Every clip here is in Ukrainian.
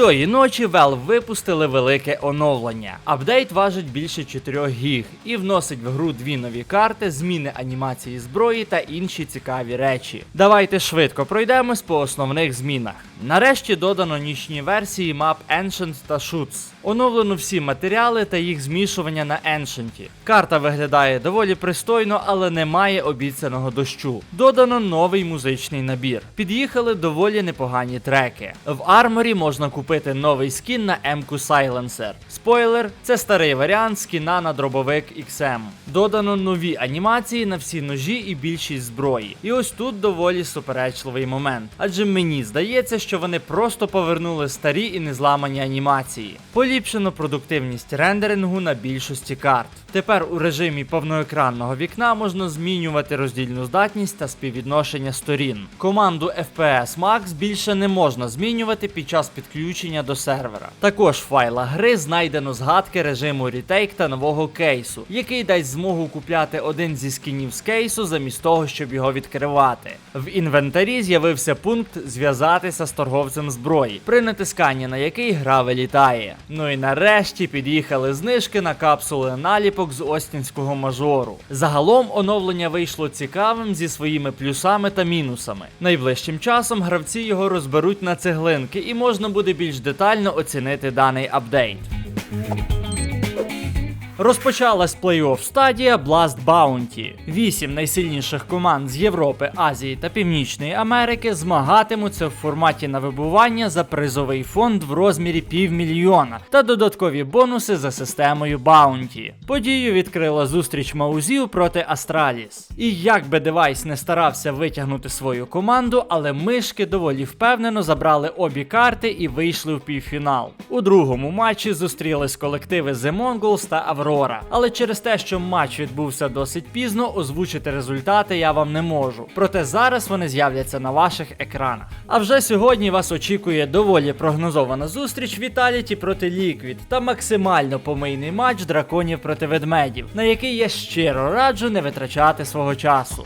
Цієї ночі Valve випустили велике оновлення. Апдейт важить більше 4 гіг і вносить в гру дві нові карти, зміни анімації зброї та інші цікаві речі. Давайте швидко пройдемось по основних змінах. Нарешті додано нічні версії мап Ancient та Shoots. Оновлено всі матеріали та їх змішування на Ancient. Карта виглядає доволі пристойно, але не має обіцяного дощу. Додано новий музичний набір. Під'їхали доволі непогані треки. В арморі можна купити новий скін на М-ку Silencer. Спойлер, це старий варіант скіна на дробовик XM. Додано нові анімації на всі ножі і більшість зброї. І ось тут доволі суперечливий момент. Адже мені здається, що вони просто повернули старі і незламані анімації. Поліпшено продуктивність рендерингу на більшості карт. Тепер у режимі повноекранного вікна можна змінювати роздільну здатність та співвідношення сторін. Команду FPS Max більше не можна змінювати під час підключення до сервера. Також в файлах гри знайдено згадки режиму Retake та нового кейсу, який дасть змогу купляти один зі скінів з кейсу замість того, щоб його відкривати. В інвентарі з'явився пункт зв'язатися з торговцем зброї, при натисканні на який гра вилітає. Ну і нарешті під'їхали знижки на капсули наліпок з Остінського мажору. Загалом оновлення вийшло цікавим зі своїми плюсами та мінусами. Найближчим часом гравці його розберуть на цеглинки і можна буде більш детально оцінити даний апдейт. Розпочалась плей-офф стадія Blast Bounty. Вісім найсильніших команд з Європи, Азії та Північної Америки змагатимуться в форматі на вибування за призовий фонд в розмірі півмільйона та додаткові бонуси за системою Bounty. Подію відкрила зустріч Маузів проти Астраліс. І як би девайс не старався витягнути свою команду, але мишки доволі впевнено забрали обі карти і вийшли в півфінал. У другому матчі зустрілись колективи The Mongols та Аврора. Але через те, що матч відбувся досить пізно, озвучити результати я вам не можу. Проте зараз вони з'являться на ваших екранах. А вже сьогодні вас очікує доволі прогнозована зустріч Віталіті проти Ліквід та максимально помийний матч драконів проти ведмедів, на який я щиро раджу не витрачати свого часу.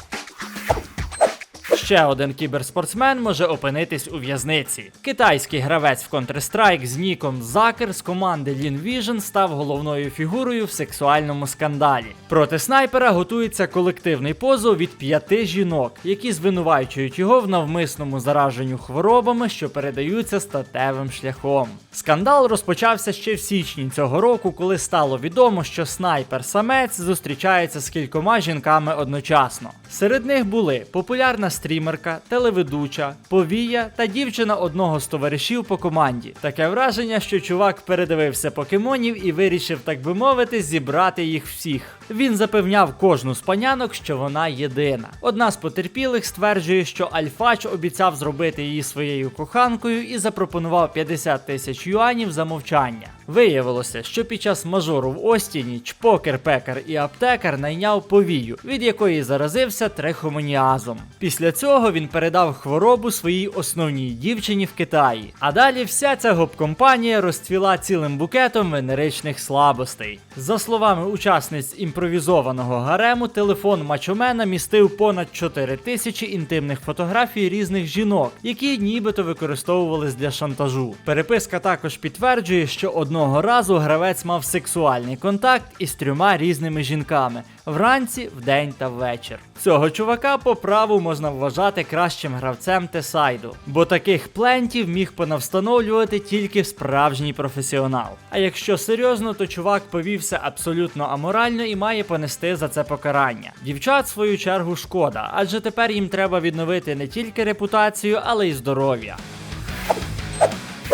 Ще один кіберспортсмен може опинитись у в'язниці. Китайський гравець в Counter-Strike з ніком Закер з команди Lean Vision став головною фігурою в сексуальному скандалі. Проти снайпера готується колективний позов від п'яти жінок, які звинувачують його в навмисному зараженню хворобами, що передаються статевим шляхом. Скандал розпочався ще в січні цього року, коли стало відомо, що снайпер-самець зустрічається з кількома жінками одночасно. Серед них були популярна стрімерка, телеведуча, повія та дівчина одного з товаришів по команді. Таке враження, що чувак передивився покемонів і вирішив, так би мовити, зібрати їх всіх. Він запевняв кожну з панянок, що вона єдина. Одна з потерпілих стверджує, що Альфач обіцяв зробити її своєю коханкою і запропонував 50 тисяч юанів за мовчання. Виявилося, що під час мажору в Остіні чпокер, пекар і аптекар найняв повію, від якої заразився трихомоніазом. Після цього він передав хворобу своїй основній дівчині в Китаї. А далі вся ця гоп-компанія розцвіла цілим букетом венеричних слабостей. За словами учасниць імпровізованого гарему, телефон мачомена містив понад 4 тисячі інтимних фотографій різних жінок, які нібито використовувались для шантажу. Переписка також підтверджує, що одного разу гравець мав сексуальний контакт із трьома різними жінками вранці, вдень та ввечір. Цього чувака по праву можна вважати кращим гравцем Тесайду, бо таких плентів міг понавстановлювати тільки справжній професіонал. А якщо серйозно, то чувак повівся абсолютно аморально і має понести за це покарання. Дівчат, в свою чергу, шкода, адже тепер їм треба відновити не тільки репутацію, але й здоров'я.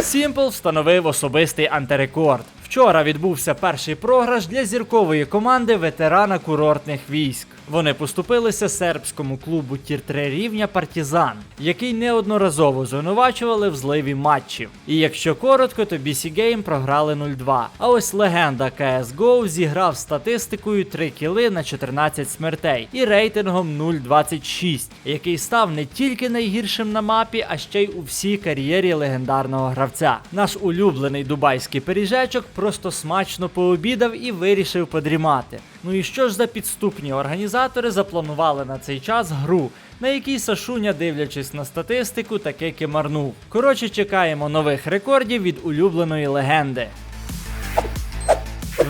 Сімпл встановив особистий антирекорд. Вчора відбувся перший програш для зіркової команди ветерана курортних військ. Вони поступилися сербському клубу тір 3 рівня Партізан, який неодноразово звинувачували в зливі матчів. І якщо коротко, то BC Game програли 0-2. А ось легенда CSGO зіграв статистикою 3 кіли на 14 смертей і рейтингом 0.26, який став не тільки найгіршим на мапі, а ще й у всій кар'єрі легендарного гравця. Наш улюблений дубайський пиріжечок просто смачно пообідав і вирішив подрімати. Ну і що ж за підступні організатори запланували на цей час гру, на якій Сашуня, дивлячись на статистику, таки кимарнув. Коротше, чекаємо нових рекордів від улюбленої легенди.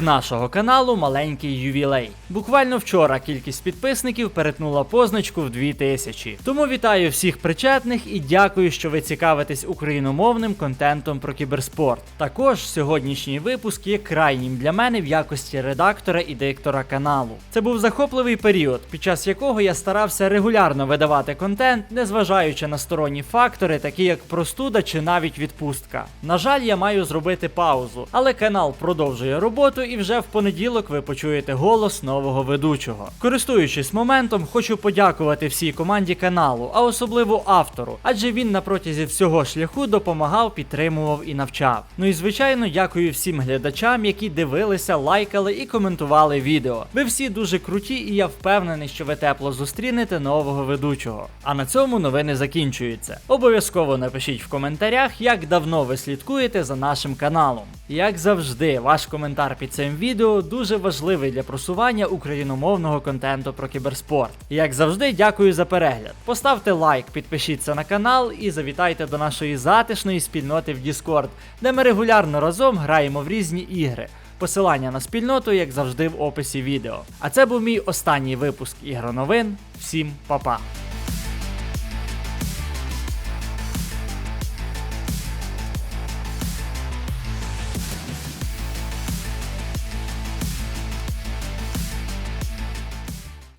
Нашого каналу маленький ювілей. Буквально вчора кількість підписників перетнула позначку в 2000. Тому вітаю всіх причетних і дякую, що ви цікавитесь україномовним контентом про кіберспорт. Також сьогоднішній випуск є крайнім для мене в якості редактора і диктора каналу. Це був захопливий період, під час якого я старався регулярно видавати контент, незважаючи на сторонні фактори, такі як простуда чи навіть відпустка. На жаль, я маю зробити паузу, але канал продовжує роботу, і вже в понеділок ви почуєте голос нового ведучого. Користуючись моментом, хочу подякувати всій команді каналу, а особливо автору, адже він на протязі всього шляху допомагав, підтримував і навчав. Ну і звичайно, дякую всім глядачам, які дивилися, лайкали і коментували відео. Ви всі дуже круті, і я впевнений, що ви тепло зустрінете нового ведучого. А на цьому новини закінчуються. Обов'язково напишіть в коментарях, як давно ви слідкуєте за нашим каналом. Як завжди, ваш коментар під цим відео дуже важливий для просування україномовного контенту про кіберспорт. Як завжди, дякую за перегляд. Поставте лайк, підпишіться на канал і завітайте до нашої затишної спільноти в Discord, де ми регулярно разом граємо в різні ігри. Посилання на спільноту, як завжди, в описі відео. А це був мій останній випуск ігроновин. Всім па-па!